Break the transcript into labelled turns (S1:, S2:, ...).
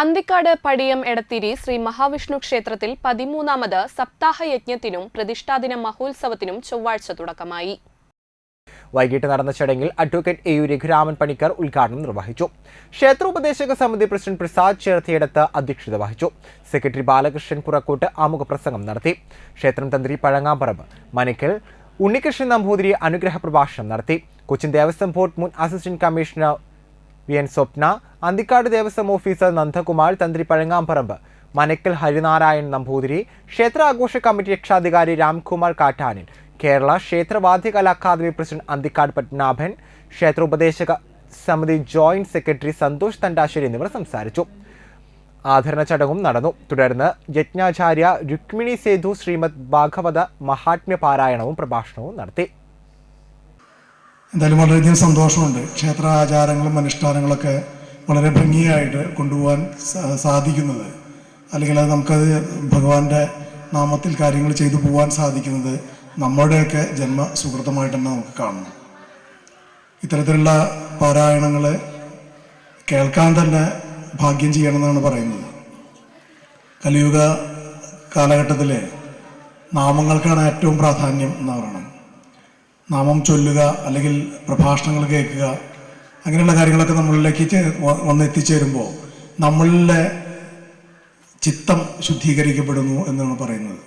S1: അന്തിക്കാട് പടിയം എടത്തിരി ശ്രീ മഹാവിഷ്ണു ക്ഷേത്രത്തിൽ പതിമൂന്നാമത് സപ്താഹ യജ്ഞത്തിനും പ്രതിഷ്ഠാദിന മഹോത്സവത്തിനും ചൊവ്വാഴ്ച തുടക്കമായി.
S2: വൈകിട്ട് നടന്ന ചടങ്ങിൽ advocate A U Raghuraman Panicker ഉദ്ഘാടനം നിർവഹിച്ചു. ക്ഷേത്രോപദേശക സമിതി പ്രസിഡന്റ് പ്രസാദ് ചേർത്തിയെടുത്ത് അധ്യക്ഷത വഹിച്ചു. സെക്രട്ടറി ബാലകൃഷ്ണൻ പുറക്കോട്ട് ആമുഖ പ്രസംഗം നടത്തി. ക്ഷേത്രം തന്ത്രി പഴങ്ങാമ്പറമ്പ് മനക്കൽ ഉണ്ണികൃഷ്ണൻ നമ്പൂതിരി അനുഗ്രഹ പ്രഭാഷണം നടത്തി. കൊച്ചിൻ ദേവസ്വം ബോർഡ് മുൻ അസിസ്റ്റന്റ് കമ്മീഷണർ വി എൻ സ്വപ്ന അന്തിക്കാട് ദേവസ്വം ഓഫീസർ നന്ദകുമാർ തന്ത്രി പഴങ്ങാമ്പറമ്പ് മനക്കൽ ഹരിനാരായൺ നമ്പൂതിരി ക്ഷേത്ര ആഘോഷ കമ്മിറ്റി രക്ഷാധികാരി രാംകുമാർ കാട്ടാനിൽ കേരള ക്ഷേത്രവാദ്യകലാ അക്കാദമി പ്രസിഡന്റ് അന്തിക്കാട് പത്മനാഭൻ ക്ഷേത്രോപദേശക സമിതി ജോയിന്റ് സെക്രട്ടറി സന്തോഷ് തണ്ടാശ്ശേരി എന്നിവർ സംസാരിച്ചു. ആദരണ ചടങ്ങും നടന്നു. തുടർന്ന് യജ്ഞാചാര്യ രുക്മിണി സേതു ശ്രീമദ് ഭാഗവത മഹാത്മ്യ പാരായണവും പ്രഭാഷണവും നടത്തി.
S3: എന്തായാലും വളരെയധികം സന്തോഷമുണ്ട്. ക്ഷേത്ര ആചാരങ്ങളും അനുഷ്ഠാനങ്ങളൊക്കെ വളരെ ഭംഗിയായിട്ട് കൊണ്ടുപോകാൻ സാധിക്കുന്നത്. അല്ലെങ്കിൽ അത് നമുക്കത് ഭഗവാന്റെ നാമത്തിൽ കാര്യങ്ങൾ ചെയ്തു പോകാൻ സാധിക്കുന്നത് നമ്മുടെയൊക്കെ ജന്മ സുഹൃത്തമായിട്ട് തന്നെ നമുക്ക് കാണണം. ഇത്തരത്തിലുള്ള പാരായണങ്ങൾ കേൾക്കാൻ തന്നെ ഭാഗ്യം ചെയ്യണമെന്നാണ് പറയുന്നത്. കലിയുഗ കാലഘട്ടത്തിൽ നാമങ്ങൾക്കാണ് ഏറ്റവും പ്രാധാന്യം എന്ന് പറയണം. നാമം ചൊല്ലുക അല്ലെങ്കിൽ പ്രഭാഷണങ്ങൾ കേൾക്കുക അങ്ങനെയുള്ള കാര്യങ്ങളൊക്കെ നമ്മളിലേക്ക് വന്ന് എത്തിച്ചേരുമ്പോൾ നമ്മളിലെ ചിത്തം ശുദ്ധീകരിക്കപ്പെടുന്നു എന്നാണ് പറയുന്നത്.